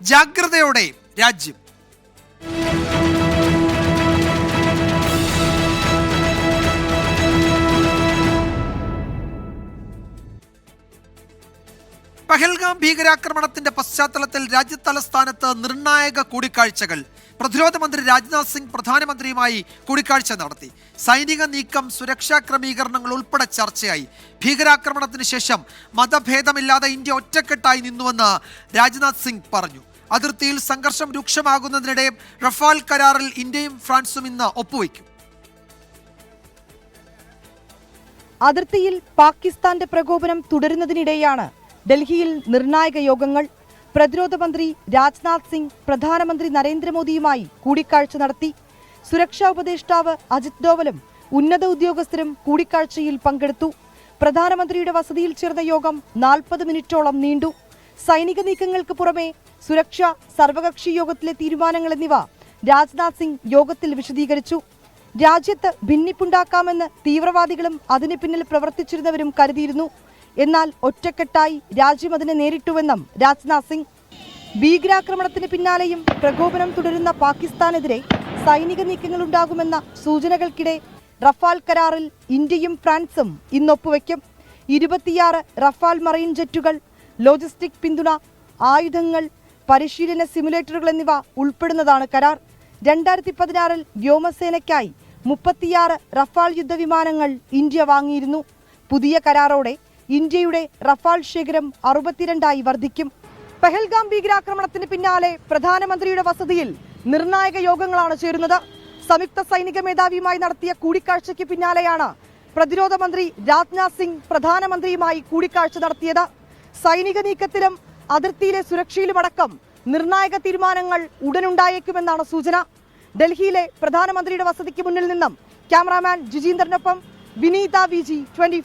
ജാഗ്രതയോടെ രാജ്യം. പഹൽഗാം ഭീകരാക്രമണത്തിന്റെ പശ്ചാത്തലത്തിൽ രാജ്യതലസ്ഥാനത്ത് നിർണായക കൂടിക്കാഴ്ചകൾ. പ്രതിരോധ മന്ത്രി രാജ്നാഥ് സിംഗ് പ്രധാനമന്ത്രിയുമായി കൂടിക്കാഴ്ച നടത്തി. സൈനിക നീക്കം സുരക്ഷാ ക്രമീകരണങ്ങൾ ഉൾപ്പെടെ ചർച്ചയായി. ഭീകരാക്രമണത്തിന് ശേഷം മതഭേദമില്ലാതെ ഇന്ത്യ ഒറ്റക്കെട്ടായി നിന്നുവെന്ന് രാജ്നാഥ് സിംഗ് പറഞ്ഞു. അതിർത്തിയിൽ സംഘർഷം രൂക്ഷമാകുന്നതിനിടെ റഫാൽ കരാറിൽ ഇന്ത്യയും ഫ്രാൻസും ഇന്ന് ഒപ്പുവയ്ക്കും. അതിർത്തിയിൽ പാകിസ്ഥാന്റെ പ്രകോപനം തുടരുന്നതിനിടെയാണ് ഡൽഹിയിൽ നിർണായക യോഗങ്ങൾ പ്രതിരോധ മന്ത്രി രാജ്നാഥ് സിംഗ് പ്രധാനമന്ത്രി നരേന്ദ്രമോദിയുമായി കൂടിക്കാഴ്ച നടത്തി. സുരക്ഷാ ഉപദേഷ്ടാവ് അജിത് ഡോവലും ഉന്നത ഉദ്യോഗസ്ഥരും കൂടിക്കാഴ്ചയിൽ പങ്കെടുത്തു. പ്രധാനമന്ത്രിയുടെ വസതിയിൽ ചേർന്ന യോഗം നാൽപ്പത് മിനിറ്റോളം നീണ്ടു. സൈനിക നീക്കങ്ങൾക്ക് പുറമെ സുരക്ഷ സർവകക്ഷി യോഗത്തിലെ തീരുമാനങ്ങൾ എന്നിവ രാജ്നാഥ് സിംഗ് യോഗത്തിൽ വിശദീകരിച്ചു. രാജ്യത്ത് ഭിന്നിപ്പുണ്ടാക്കാമെന്ന് തീവ്രവാദികളും അതിനു പിന്നിൽ പ്രവർത്തിച്ചിരുന്നവരും കരുതിയിരുന്നു. എന്നാൽ ഒറ്റക്കെട്ടായി രാജ്യം അതിനെ നേരിട്ടുവെന്നും രാജ്നാഥ് സിംഗ് ഭീകരാക്രമണത്തിന് പിന്നാലെയും പ്രകോപനം തുടരുന്ന പാകിസ്ഥാനെതിരെ സൈനിക നീക്കങ്ങൾ ഉണ്ടാകുമെന്ന സൂചനകൾക്കിടെ റഫാൽ കരാറിൽ ഇന്ത്യയും ഫ്രാൻസും ഇന്ന് ഒപ്പുവെക്കും ഇരുപത്തിയാറ് റഫാൽ മറൈൻ ജെറ്റുകൾ ലോജിസ്റ്റിക് പിന്തുണ ആയുധങ്ങൾ പരിശീലന സിമുലേറ്ററുകൾ എന്നിവ ഉൾപ്പെടുന്നതാണ് കരാർ. രണ്ടായിരത്തി പതിനാറിൽ വ്യോമസേനയ്ക്കായി മുപ്പത്തിയാറ് റഫാൽ യുദ്ധവിമാനങ്ങൾ ഇന്ത്യ വാങ്ങിയിരുന്നു. പുതിയ കരാറോടെ ഇന്ത്യയുടെ റഫാൽ ശേഖരം അറുപത്തിരണ്ടായി വർദ്ധിക്കും. പെഹൽഗാം ഭീകരാക്രമണത്തിന് പിന്നാലെ പ്രധാനമന്ത്രിയുടെ വസതിയിൽ നിർണായക യോഗങ്ങളാണ് ചേരുന്നത്. സംയുക്ത സൈനിക മേധാവിയുമായി നടത്തിയ കൂടിക്കാഴ്ചയ്ക്ക് പിന്നാലെയാണ് പ്രതിരോധ മന്ത്രി രാജ്നാഥ് സിംഗ് പ്രധാനമന്ത്രിയുമായി കൂടിക്കാഴ്ച നടത്തിയത്. സൈനിക നീക്കത്തിലും അതിർത്തിയിലെ സുരക്ഷയിലുമടക്കം നിർണായക തീരുമാനങ്ങൾ ഉടനുണ്ടായേക്കുമെന്നാണ് സൂചന. ഡൽഹിയിലെ പ്രധാനമന്ത്രിയുടെ വസതിക്ക് മുന്നിൽ നിന്നും ക്യാമറാമാൻ ജിജീന്ദ്രനൊപ്പം വിനീത വി ജി ട്വന്റി